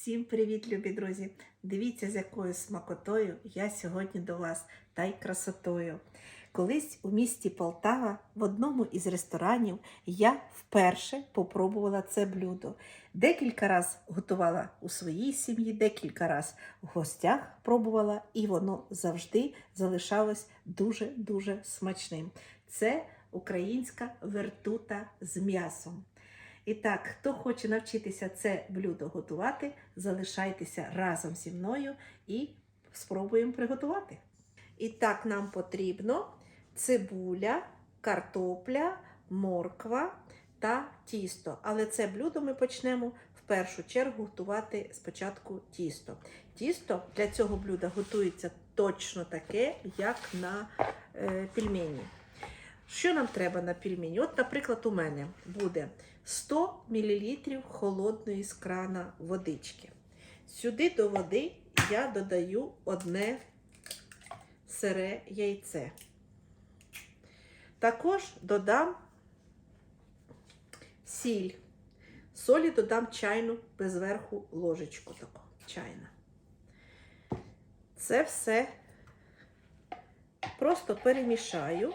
Всім привіт, любі друзі! Дивіться, з якою смакотою я сьогодні до вас та й красотою. Колись у місті Полтава в одному із ресторанів я вперше попробувала це блюдо. Декілька разів готувала у своїй сім'ї, декілька разів в гостях пробувала, і воно завжди залишалось дуже-дуже смачним. Це українська вертута з м'ясом. І так, хто хоче навчитися це блюдо готувати, залишайтеся разом зі мною і спробуємо приготувати. І так, нам потрібно цибуля, картопля, морква та тісто. Але це блюдо ми почнемо в першу чергу готувати спочатку тісто. Тісто для цього блюда готується точно таке, як на е, пельмені. Що нам треба на пельмені? От, наприклад, у мене буде 100 мл холодної з крана водички. Сюди до води я додаю одне сире яйце. Також додам сіль. Солі додам чайну без верху ложечку таку чайна. Це все просто перемішаю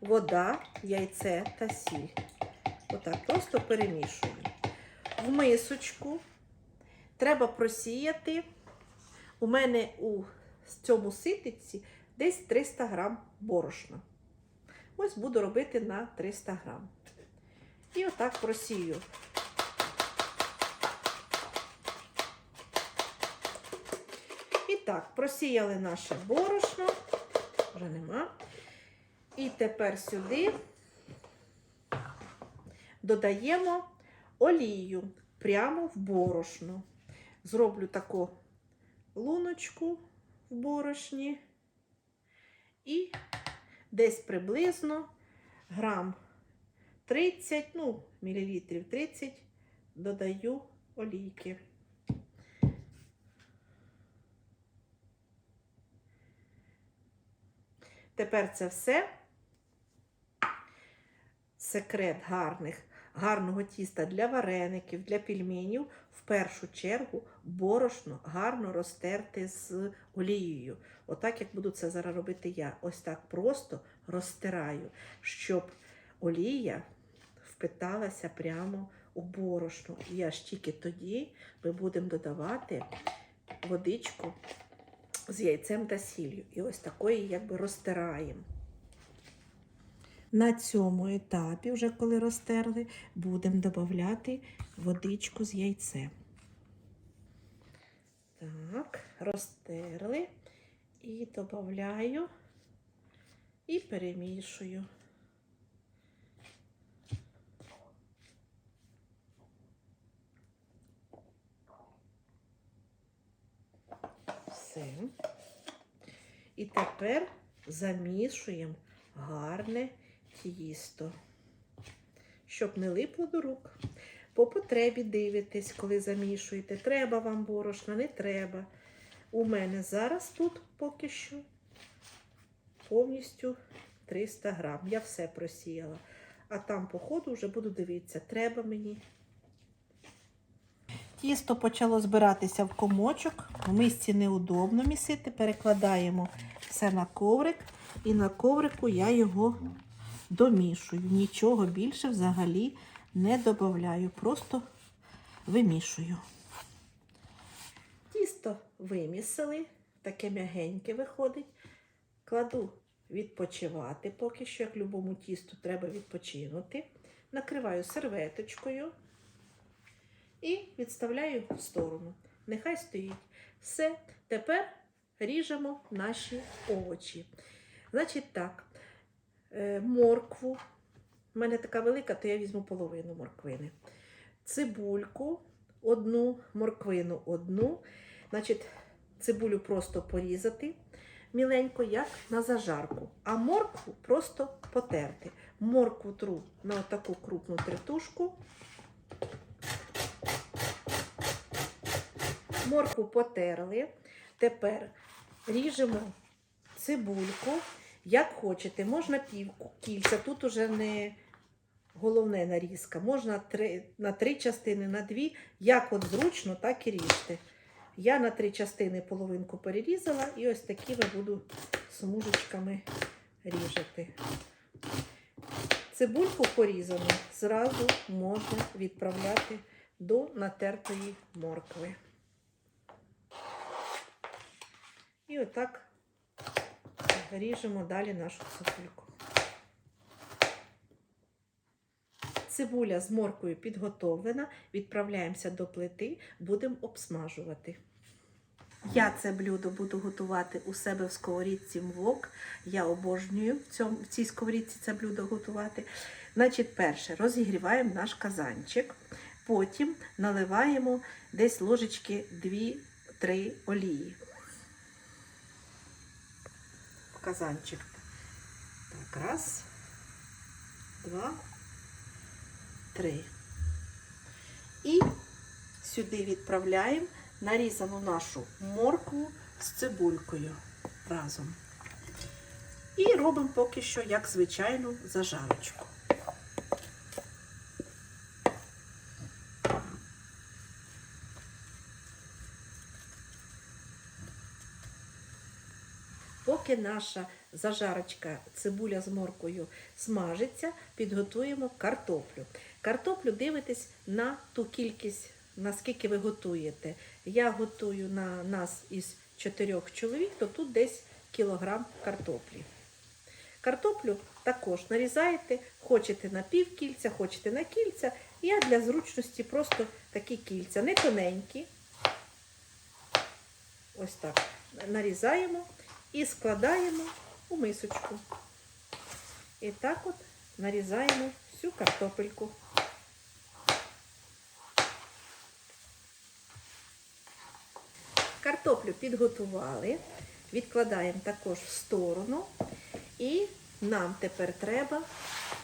вода, яйце та сіль. Отак просто перемішую. В мисочку треба просіяти. У мене у цьому ситиці десь 300 грам борошна. Ось буду робити на 300 грам. І отак просію. І так, просіяли наше борошно. Вже нема. І тепер сюди додаємо олію прямо в борошно. Зроблю таку луночку в борошні і десь приблизно грам 30, ну, мілілітрів 30 додаю олійки. Тепер це все секрет гарних, гарного тіста для вареників, для пельменів, в першу чергу борошно гарно розтерти з олією. Отак, як буду це зараз робити я. Ось так просто розтираю, щоб олія впиталася прямо у борошно. І аж тільки тоді ми будемо додавати водичку з яйцем та сіллю. І ось такої якби розтираємо. На цьому етапі, вже коли розтерли, будемо додати водичку з яйцем. Так, розтерли і додаю і перемішую. Все. І тепер замішуємо гарне тісто, щоб не липло до рук. По потребі дивитесь, коли замішуєте. Треба вам борошна, не треба. У мене зараз тут поки що повністю 300 грам. Я все просіяла. А там, по ходу, вже буду дивитися, треба мені. Тісто почало збиратися в комочок. В мисці неудобно місити. Перекладаємо все на коврик. І на коврику я його домішую. Нічого більше взагалі не додаю, просто вимішую. Тісто вимісили, таке м'ягеньке виходить. Кладу відпочивати, поки що, як любому тісту, треба відпочинути. Накриваю серветочкою і відставляю в сторону. Нехай стоїть. Все, тепер ріжемо наші овочі. Значить так, моркву. У мене така велика, то я візьму половину морквини. Цибульку, одну, морквину одну. Значить, цибулю просто порізати міленько, як на зажарку. А моркву просто потерти. Моркву тру на таку крупну третушку. Моркву потерли. Тепер ріжемо цибульку. Як хочете, можна пів кільця. Тут уже не головне нарізка. Можна три, на три частини, на дві. Як от зручно, так і ріжте. Я на три частини половинку перерізала і ось такими буду смужечками ріжати. Цибульку порізану зразу можна відправляти до натертої моркви. І отак ріжемо далі нашу цибульку. Цибуля з моркою підготовлена. Відправляємося до плити, будемо обсмажувати. Я це блюдо буду готувати у себе в сковорідці мвок. Я обожнюю в, цьому, в цій сковорідці це блюдо готувати. Значить, перше розігріваємо наш казанчик, потім наливаємо десь ложечки 2-3 олії. Казанчик. Так, раз, два, три. І сюди відправляємо нарізану нашу моркву з цибулькою разом. І робимо поки що, як звичайну, зажарочку. Поки наша зажарочка цибуля з моркою смажиться, підготуємо картоплю. Картоплю дивитесь на ту кількість, наскільки ви готуєте. Я готую на нас із чотирьох чоловік, то тут десь кілограм картоплі. Картоплю також нарізаєте, хочете на пів кільця, хочете на кільця. Я для зручності просто такі кільця, не тоненькі. Ось так нарізаємо і складаємо у мисочку. І так от нарізаємо всю картопельку. Картоплю підготували, відкладаємо також в сторону. І нам тепер треба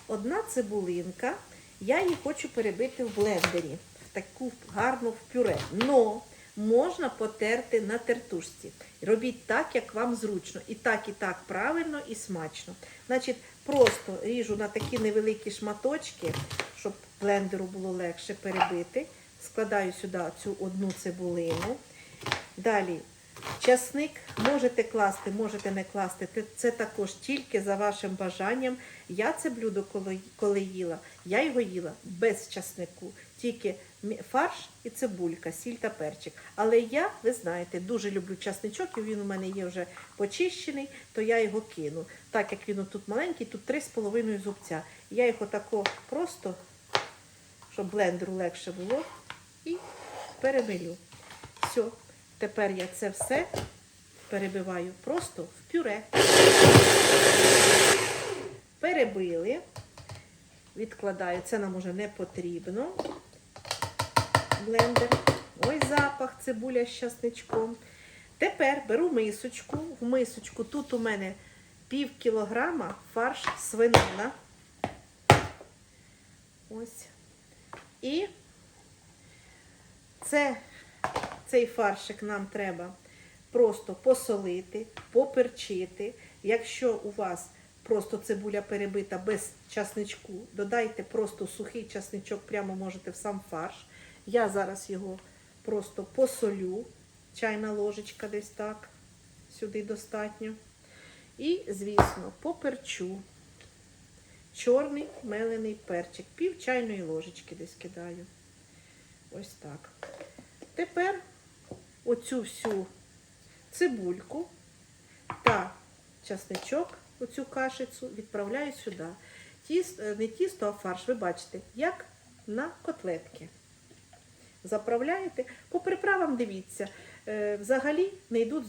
одна цибулинка. Я її хочу перебити в блендері, в таку гарну в пюре. Но можна потерти на тертушці. Робіть так, як вам зручно. І так, і так правильно і смачно. Значить, просто ріжу на такі невеликі шматочки, щоб блендеру було легше перебити. Складаю сюди цю одну цибулину. Далі часник можете класти, можете не класти. Це- також тільки за вашим бажанням. Я це блюдо, коли, їла, я його їла без часнику, тільки фарш і цибулька, сіль та перчик. Але я, ви знаєте, дуже люблю часничок, і він у мене є вже почищений, то я його кину. Так як він тут маленький, тут 3,5 зубця. Я його тако просто, щоб блендеру легше було, і перемилю. Все, тепер я це все перебиваю просто в пюре. Перебили, відкладаю, це нам уже не потрібно. Блендер. Ой, запах, цибуля з часничком. Тепер беру мисочку. В мисочку тут у мене пів кілограма фарш свинина. Ось. І це, цей фаршик нам треба просто посолити, поперчити. Якщо у вас просто цибуля перебита без часничку, додайте просто сухий часничок, прямо можете в сам фарш. Я зараз його просто посолю, чайна ложечка десь так, сюди достатньо. І, звісно, поперчу. Чорний мелений перчик, пів чайної ложечки десь кидаю. Ось так. Тепер оцю всю цибульку та часничок, оцю кашицю, відправляю сюди. Тіс, не тісто, а фарш, ви бачите, як на котлетки. Заправляєте. По приправам дивіться, е, взагалі не йдуть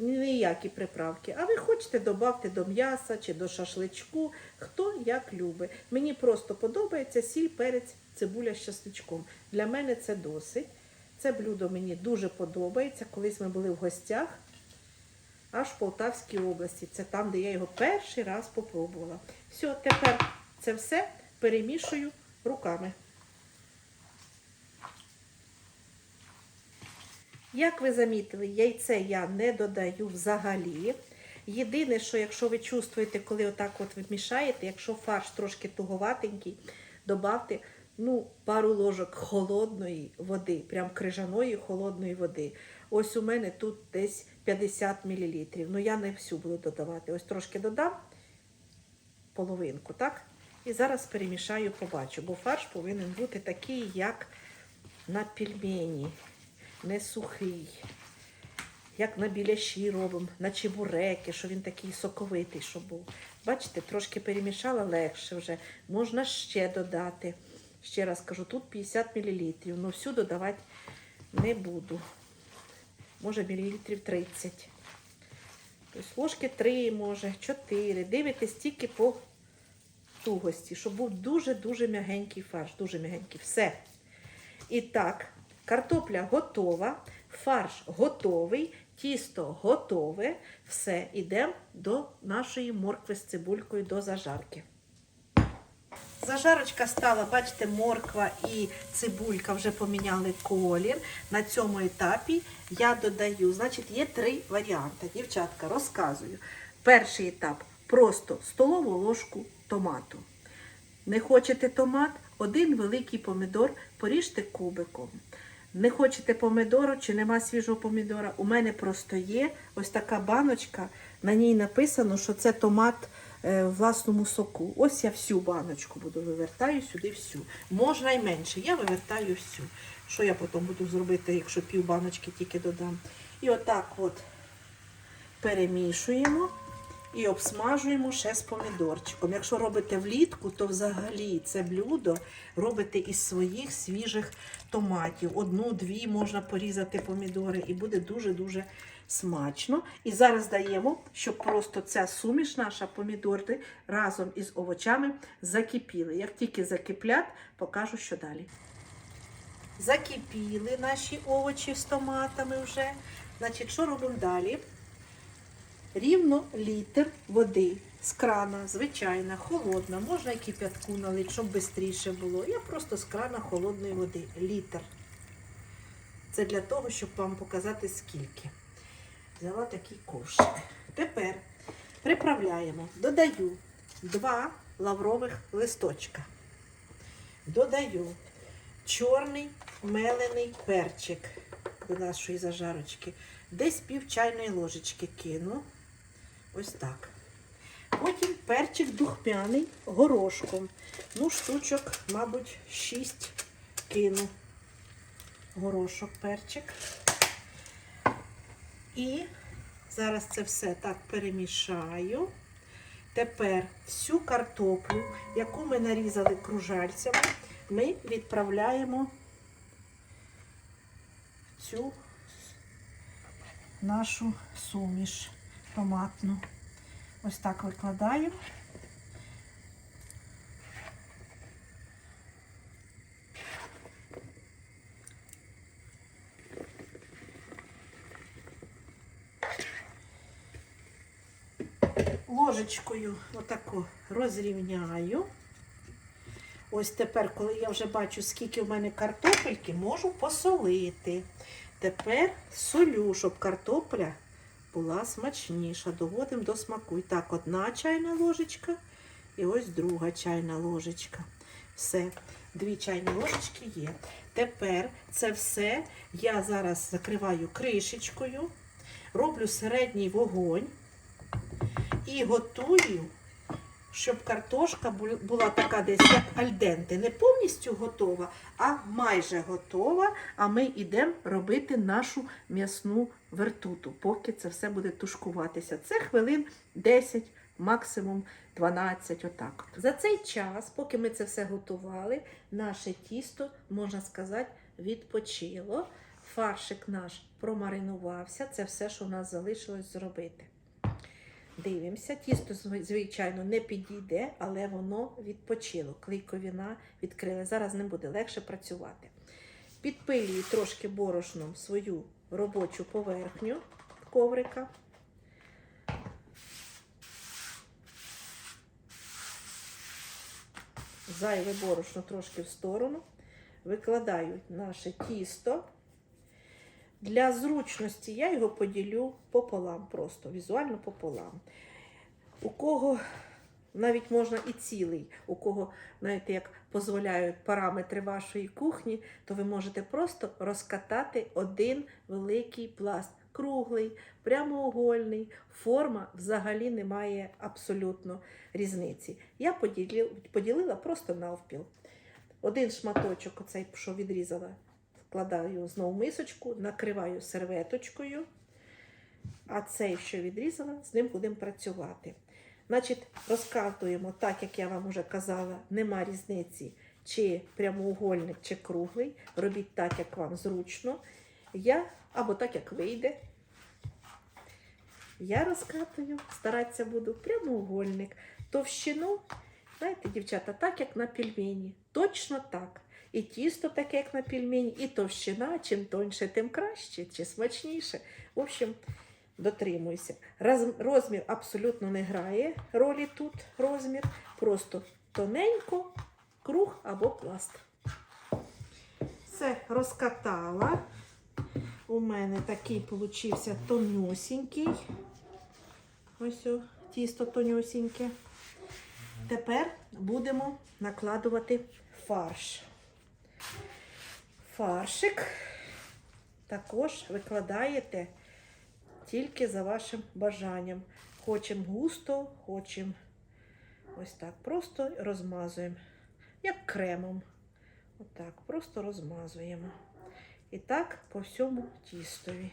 ніякі приправки. А ви хочете додати до м'яса чи до шашличку, хто як любить. Мені просто подобається сіль, перець, цибуля з часничком. Для мене це досить. Це блюдо мені дуже подобається. Колись ми були в гостях аж в Полтавській області. Це там, де я його перший раз попробувала. Все, тепер це все перемішую руками. Як ви замітили, яйце я не додаю взагалі. Єдине, що якщо ви чувствуєте, коли отак от мішаєте, якщо фарш трошки туговатенький, добавте ну, пару ложок холодної води, прям крижаної холодної води. Ось у мене тут десь 50 мл. Ну я не всю буду додавати. Ось трошки додам половинку, так? І зараз перемішаю, побачу, бо фарш повинен бути такий, як на пельмені, не сухий. Як на біляші робимо, на чебуреки, що він такий соковитий, щоб був. Бачите, трошки перемішала легше вже. Можна ще додати. Ще раз кажу, тут 50 мл. Ну всю додавати не буду. Може, мілілітрів 30. Тобто ложки 3, може, 4. Дивитесь тільки по тугості, щоб був дуже-дуже м'ягенький фарш. Дуже м'ягенький. Все. І так, картопля готова, фарш готовий, тісто готове. Все, йдемо до нашої моркви з цибулькою до зажарки. Зажарочка стала, бачите, морква і цибулька вже поміняли колір. На цьому етапі я додаю, значить, є три варіанти. Дівчатка, розказую. Перший етап просто столову ложку томату. Не хочете томат? Один великий помідор поріжте кубиком. Не хочете помідору чи нема свіжого помідора? У мене просто є ось така баночка. На ній написано, що це томат е, в власному соку. Ось я всю баночку буду вивертаю сюди всю. Можна й менше. Я вивертаю всю. Що я потім буду зробити, якщо пів баночки тільки додам. І отак от перемішуємо і обсмажуємо ще з помідорчиком. Якщо робите влітку, то взагалі це блюдо робите із своїх свіжих томатів. Одну-дві можна порізати помідори, і буде дуже-дуже смачно. І зараз даємо, щоб просто ця суміш наша помідори разом із овочами закипіли. Як тільки закиплять, покажу, що далі. Закипіли наші овочі з томатами вже. Значить, що робимо далі? Рівно літр води з крана, звичайна, холодна. Можна і кип'ятку налити, щоб швидше було. Я просто з крана холодної води. Літр. Це для того, щоб вам показати скільки. Взяла такий ковшик. Тепер приправляємо. Додаю два лаврових листочка. Додаю чорний мелений перчик до нашої зажарочки. Десь пів чайної ложечки кину. Ось так. Потім перчик духмяний горошком. Ну, штучок, мабуть, 6 кину. Горошок, перчик. І зараз це все так перемішаю. Тепер всю картоплю, яку ми нарізали кружальцями, ми відправляємо в цю нашу суміш томатну. Ось так викладаю. Ложечкою отако розрівняю. Ось тепер, коли я вже бачу, скільки в мене картопельки, можу посолити. Тепер солю, щоб картопля була смачніша. Доводимо до смаку. І так, одна чайна ложечка і ось друга чайна ложечка. Все, дві чайні ложечки є. Тепер це все я зараз закриваю кришечкою, роблю середній вогонь і готую, щоб картошка була така десь як альденте. Не повністю готова, а майже готова. А ми йдемо робити нашу м'ясну вертуту, поки це все буде тушкуватися. Це хвилин 10, максимум 12, отак. За цей час, поки ми це все готували, наше тісто, можна сказати, відпочило. Фаршик наш промаринувався. Це все, що в нас залишилось зробити. Дивимося, тісто, звичайно, не підійде, але воно відпочило. Клейковина відкрили. Зараз ним буде легше працювати. Підпилюю трошки борошном свою робочу поверхню коврика. Зайве борошно трошки в сторону. Викладаю наше тісто. Для зручності я його поділю пополам, просто візуально пополам. У кого навіть можна і цілий, у кого, знаєте, як дозволяють параметри вашої кухні, то ви можете просто розкатати один великий пласт. Круглий, прямоугольний, форма взагалі не має абсолютно різниці. Я поділила, просто навпіл. Один шматочок, оцей, що відрізала, вкладаю знову мисочку, накриваю серветочкою, а цей, що відрізала, з ним будемо працювати. Значить, розкатуємо, так як я вам вже казала, нема різниці, чи прямоугольник, чи круглий. Робіть так, як вам зручно. Я або так, як вийде. Я розкатую, старатися буду прямоугольник. Товщину, знаєте, дівчата, так, як на пельмені. Точно так. І тісто таке, як на пельмені, і товщина, чим тоньше, тим краще, чи смачніше. В общем, дотримуйся. Розмір абсолютно не грає ролі тут розмір. Просто тоненько, круг або пласт. Все, розкатала. У мене такий получився тонюсінький. Ось о, тісто тонюсіньке. Тепер будемо накладувати фарш. Фаршик також викладаєте тільки за вашим бажанням. Хочемо густо, хочемо ось так. Просто розмазуємо, як кремом. Отак, просто розмазуємо. І так по всьому тістові.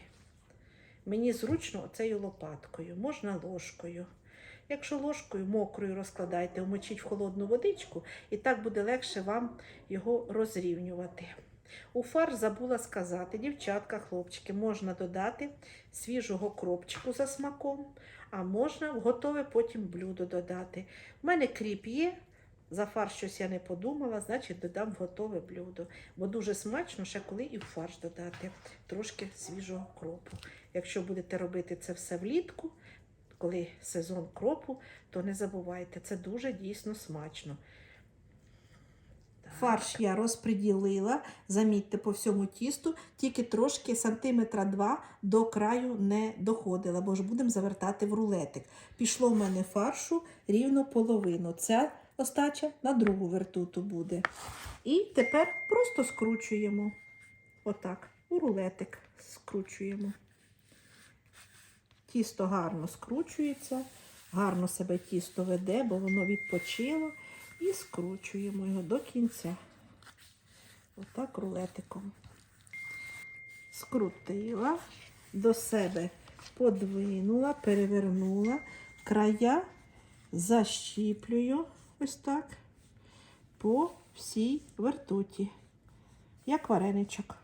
Мені зручно оцею лопаткою, можна ложкою. Якщо ложкою мокрою розкладайте, вмочіть в холодну водичку, і так буде легше вам його розрівнювати. У фарш забула сказати, дівчатка, хлопчики, можна додати свіжого кропчику за смаком, а можна в готове потім блюдо додати. У мене кріп є, за фарш щось я не подумала, значить додам готове блюдо. Бо дуже смачно, ще коли і в фарш додати трошки свіжого кропу. Якщо будете робити це все влітку, коли сезон кропу, то не забувайте, це дуже дійсно смачно. Фарш я розподілила, замітьте по всьому тісту, тільки трошки сантиметра два до краю не доходила, бо ж будемо завертати в рулетик. Пішло в мене фаршу рівно половину. Ця остача на другу вертуту буде. І тепер просто скручуємо. Отак, у рулетик скручуємо. Тісто гарно скручується, гарно себе тісто веде, бо воно відпочило. І скручуємо його до кінця. Отак рулетиком. Скрутила, до себе подвинула, перевернула, края защіплюю ось так по всій вертуті, як вареничок.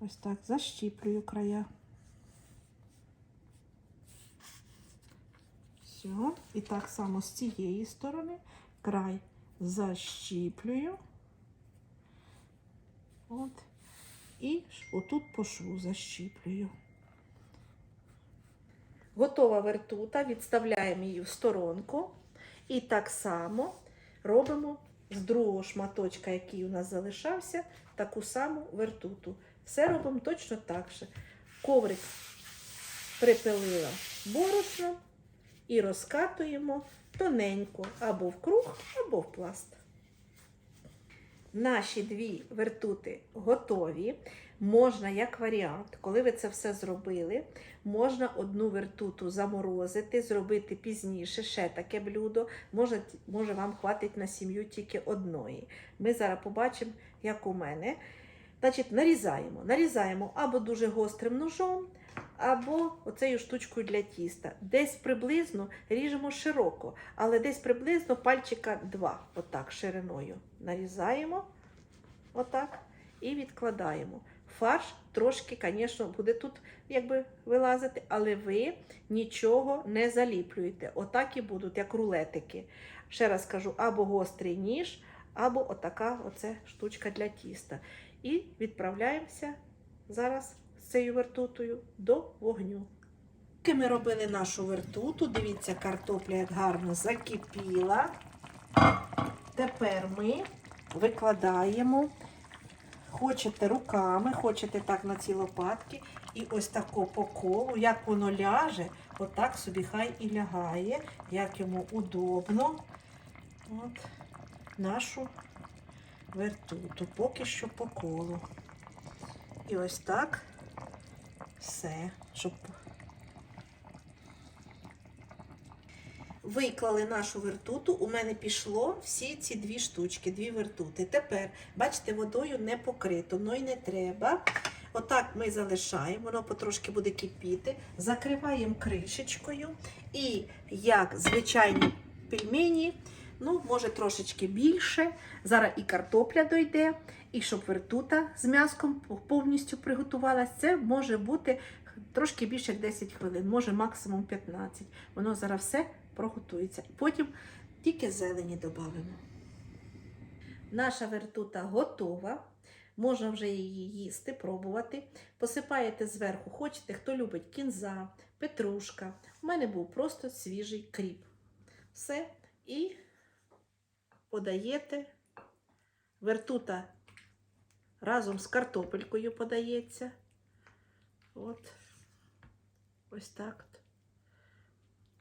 Ось так защіплюю края. Все. І так само з цієї сторони край защіплюю. От. І отут по шву защіплюю. Готова вертута, відставляємо її в сторонку. І так само робимо з другого шматочка, який у нас залишався, таку саму вертуту. Все робимо точно так же. Коврик припилила борошном і розкатуємо тоненько або в круг, або в пласт. Наші дві вертути готові. Можна, як варіант, коли ви це все зробили, можна одну вертуту заморозити, зробити пізніше ще таке блюдо. Може, може вам хватить на сім'ю тільки одної. Ми зараз побачимо, як у мене. Значить, нарізаємо. Нарізаємо або дуже гострим ножом, або оцею штучкою для тіста. Десь приблизно ріжемо широко, але десь приблизно пальчика 2, отак, шириною. Нарізаємо, отак, і відкладаємо. Фарш трошки, звісно, буде тут якби вилазити, але ви нічого не заліплюєте. Отак і будуть, як рулетики. Ще раз кажу, або гострий ніж, або отака оце штучка для тіста. І відправляємося зараз цією вертутою до вогню. Поки ми робили нашу вертуту, дивіться, картопля як гарно закипіла. Тепер ми викладаємо Хочете руками, хочете так на ці лопатки. І ось тако по колу, як воно ляже, отак собі хай і лягає, як йому удобно. От нашу вертуту, поки що по колу. І ось так все, щоб виклали нашу вертуту. У мене пішло всі ці дві штучки, дві вертути. Тепер, бачите, водою не покрито, ну і не треба. Отак ми залишаємо, воно потрошки буде кипіти, закриваємо кришечкою. І як звичайні пельмені, ну, може трошечки більше. Зараз і картопля дойде, і щоб вертута з м'яском повністю приготувалась, це може бути трошки більше як 10 хвилин, може максимум 15. Воно зараз все проготується. Потім тільки зелені додамо. Наша вертута готова. Можна вже її їсти, пробувати. Посипаєте зверху, хочете, хто любить кінза, петрушка. У мене був просто свіжий кріп. Все. І подаєте. Вертута разом з картопелькою подається. От. Ось так.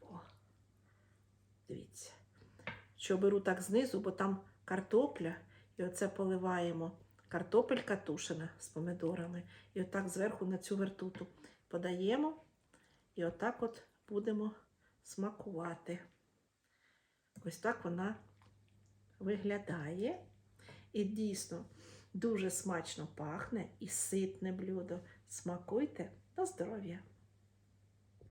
О. Дивіться. Що беру так знизу, бо там картопля, і оце поливаємо. Картопелька тушена з помидорами. І отак зверху на цю вертуту подаємо. І отак от будемо смакувати. Ось так вона виглядає. І дійсно дуже смачно пахне і ситне блюдо. Смакуйте на здоров'я!